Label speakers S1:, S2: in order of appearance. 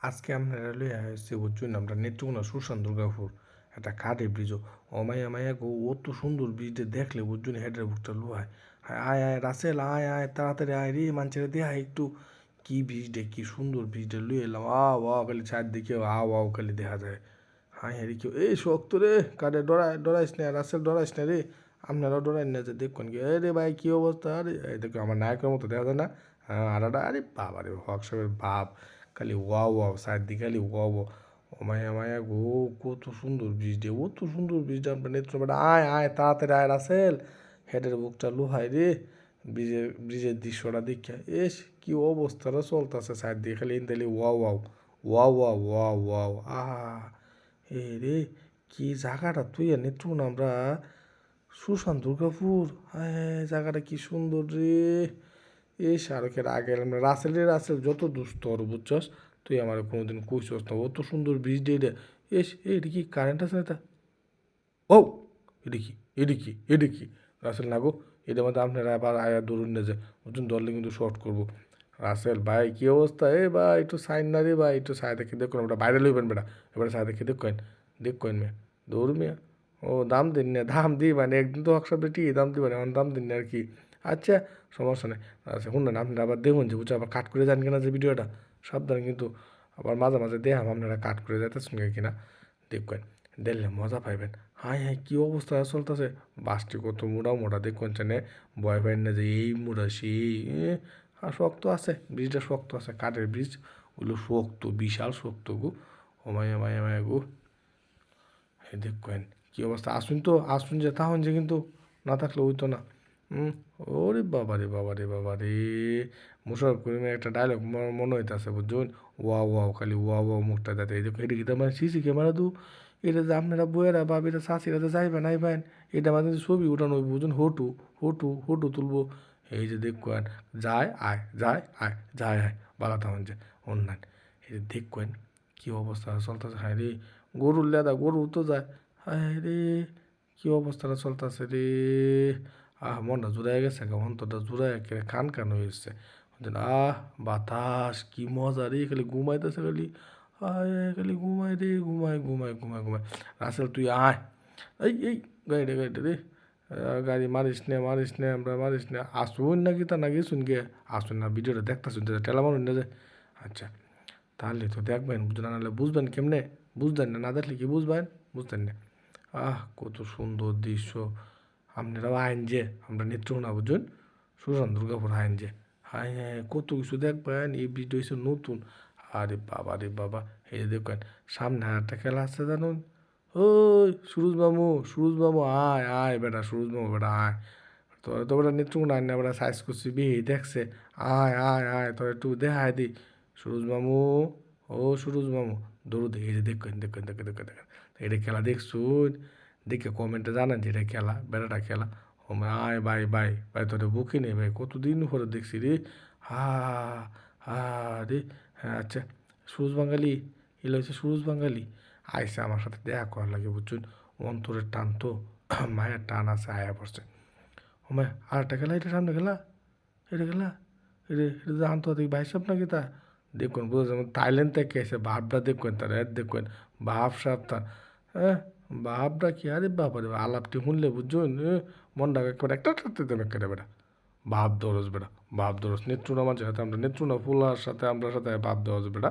S1: আজকে আপনারা লইয়া হয়েছে বুঝছেন, আমরা নেত্রকোনা সুশান দুর্গাপুর, একটা কাঠে ব্রিজ ও মাইয়া মাইয়া গো, অত সুন্দর ব্রিজটা দেখলে বুঝছেন হেডের বুকটা লোহায় আয় আয়, রাসেল, আয় আয়, তাড়াতাড়ি আয় রে মানুষের দেহা একটু। কি ব্রিজটা কি সুন্দর ব্রিজটা লুয়ে এলাম। আ ওয়া খালি চারদিকে আ ওয়াও খালি দেখা যায়। হাই হ্যাঁ কেউ এই শক্ত রে কাঠে ডরাই ডরাইস না, রাসেল ডরাইস না রে। আপনারাও ডরাই না যে, দেখুন কি রে ভাই, কী অবস্থা? আরে দেখো, আমার নায়কের মতো দেখা যায় না। হ্যাঁ আর আরে বাবা রে হক সাহেবের বাপ। খালি ওয়াও ওয়াও দিকে খালি ওয়াও ও মায়া মায়া গো কত সুন্দর ব্রিজ ডে কত সুন্দর ব্রিজটা আপনার বেটা আয় আয় তাড়াতাড়ি আয় রাসেল হেডের বুকটা লোহাই রে ব্রিজের ব্রিজের দৃশ্যটা দেখে এস কি অবস্থাটা চলতেছে দিয়ে খালি ইন্দালি wow wow wow wow wow wow আহা এ রে কি জায়গাটা তুই আর নেত্রুন আমরা সুশান্ত দুর্গাপুর হ্যাঁ জায়গাটা কি সুন্দর রে এই শাহরুখের আগে এলাম রাসেল রে রাসেল, যত দুস্থ ওর, বুঝছস? তুই আমার কোনোদিন কইছস না, অত সুন্দর ব্রিজ দিয়ে রে এস এটা কি কারেন্ট আছে না এটা? ও, এটা কি এটা কি এটা কি? রাসেল, না গো এটা মধ্যে আপনারা আবার আয়া দৌড়ুন না যে নতুন ধরলে কিন্তু শর্ট করব। রাসেল, ভাই, কী অবস্থা? এ বা একটু সাইন না রে বা একটু সাইড দেখে দেখুন ওটা বাইরে লইবেন বেটা, এবারে সাইড দেখে দেখুন দেখুন মেয়ে, দৌড় মেয়ে। ও, দাম দিন না, দাম দিই মানে একদিন তো হকসাপ বেটি দাম দিবেন, এখন দাম দিন না আর কি। আচ্ছা সমস্যা নেই। আচ্ছা শুনলেন আপনারা আবার দেখুন যে বুঝছ আবার কাট করে যান কিনা যে ভিডিওটা। সাবধানে কিন্তু আবার মাঝে মাঝে দেখাম আপনারা কাট করে যাইতেছেন কিনা দেখবেন। দেখলে মজা পাইবেন। হাই হাই কী অবস্থা চলতেছে। বাসটি কত মোটা মোটা দেখবেন চেনে। ভয় পাই না যে এই মোটা সেই আর শক্ত আছে, ব্রিজটা শক্ত আছে, কাঠের ব্রিজ। ওগুলো শক্ত, বিশাল শক্ত গো। ও মায়া মায়া মায়া গো দেখবেন, কী অবস্থা। আসুন তো, আসুন যে, তাহন যে কিন্তু না থাকলে হইতো না। হুম ওরে বাবা রে বাবা রে বাবা রে। মুশারফ করিমের একটা ডায়লগ মনে হইতেছে বুঝুন ওয়া ওয়াও, খালি ওয়া ওয়াও মুখটা যাতে এই এটা কি মানে সিসি ক্যামেরা দু? এটা যে আপনারা বইয়েরা বা এটা শাশিরা তো যাইবেন আইবেন এটা মানে ছবি উঠানো বুঝুন হটু হটু হটু তুলবো। এই যে দেখবেন যায়, আয় যায় আয় যায়, আয়, বালা তখন যে অনলাইন এই যে দেখবেন কী অবস্থা চলতেছে, হায় রে। গরুর লেদা, গরু তো যায়। হায় রে, কী অবস্থাটা চলতেছে রে। আহ, মনটা জুড়াই গেছে অন্তরটা জুড়াই একেবারে কান কান হয়ে এসছে আহ, বাতাস, কি মজা রে, খালি ঘুমাইতেছে খালি। আয় খালি ঘুমাই রে, ঘুমাই ঘুমাই ঘুমাই ঘুমাই। রাসেল, তুই আয়। এই এই, গাড়িটা গাড়িটা রে। গাড়ি মারিস নে মারিস নে, আমরা মারিস নে। আসুন নাকি তা নাকি শুন গে। আসুন না, ভিডিওটা দেখতে শুনতে টেলা মারুন না যে। আচ্ছা তাহলে তো দেখবেন বুঝলেন নাহলে বুঝবেন কেমনে? বুঝতেন না না দেখলে কি বুঝবেন? বুঝতেন না। আহ, কত সুন্দর দৃশ্য। আপনারাও আইন যে আমরা নেত্রকোনা বুঝুন সুশান্ত দুর্গাপুর আইন যে হ্যাঁ হ্যাঁ কত কিছু দেখবেন এই ভিডিও হচ্ছে নতুন আরে বাবা রে বাবা এই দেখবেন সামনে একটা খেলা আসছে জানুন ওই সুরজ মামু সুরজ মামু আয় আয় বেটা সুরজ মামু বেটা আয় তোর তো বেটা নেত্রকোনা আইন না বেটা সাইজ করছি বিহি দেখছে আয় আয় আয় তোর একটু দেখায় দি সুরজ মামু ও সুরজ মামু দৌড় দেখে যে দেখবেন দেখবেন দেখেন দেখেন দেখেন এটা খেলা দেখছুন দেখে কমেন্টে জানান যে এটা খেলা, বেড়াটা খেলা। ও আয়, বাই বাই ভাই তোরে বুকি নেই ভাই, কতদিন পরে দেখছি রে। হা হা রে। হ্যাঁ আচ্ছা সুরজ বাঙালি, এলো হচ্ছে সুরজ বাঙালি। আইসে আমার সাথে দেখা করার লাগে বুঝছেন, অন্তরের টান তো, মায়ের টান আছে, আয়া পড়ছে। ও মায় আর একটা খেলা, এটা সামনে খেলা? এটা খেলা? এটা এটা আন্তর্জাতিক ভাইসাব নাকি তা? দেখুন, বুঝা যেমন থাইল্যান্ড থেকে এসে ভাবটা দেখবেন তার দেখবেন ভাব সাপ তার হ্যাঁ? ভাবটা কি আরে বাবারে আলাপটি শুনলে বুঝছ মনটা একবার একটা একটা দেবে একটা বেটা। ভাব দরজ বেড়া ভাব দরজ। নেত্রুনা মাঝে সাথে আমরা নেত্রুনা ফুলার সাথে আমরা সাথে ভাব দরজ, বেটা।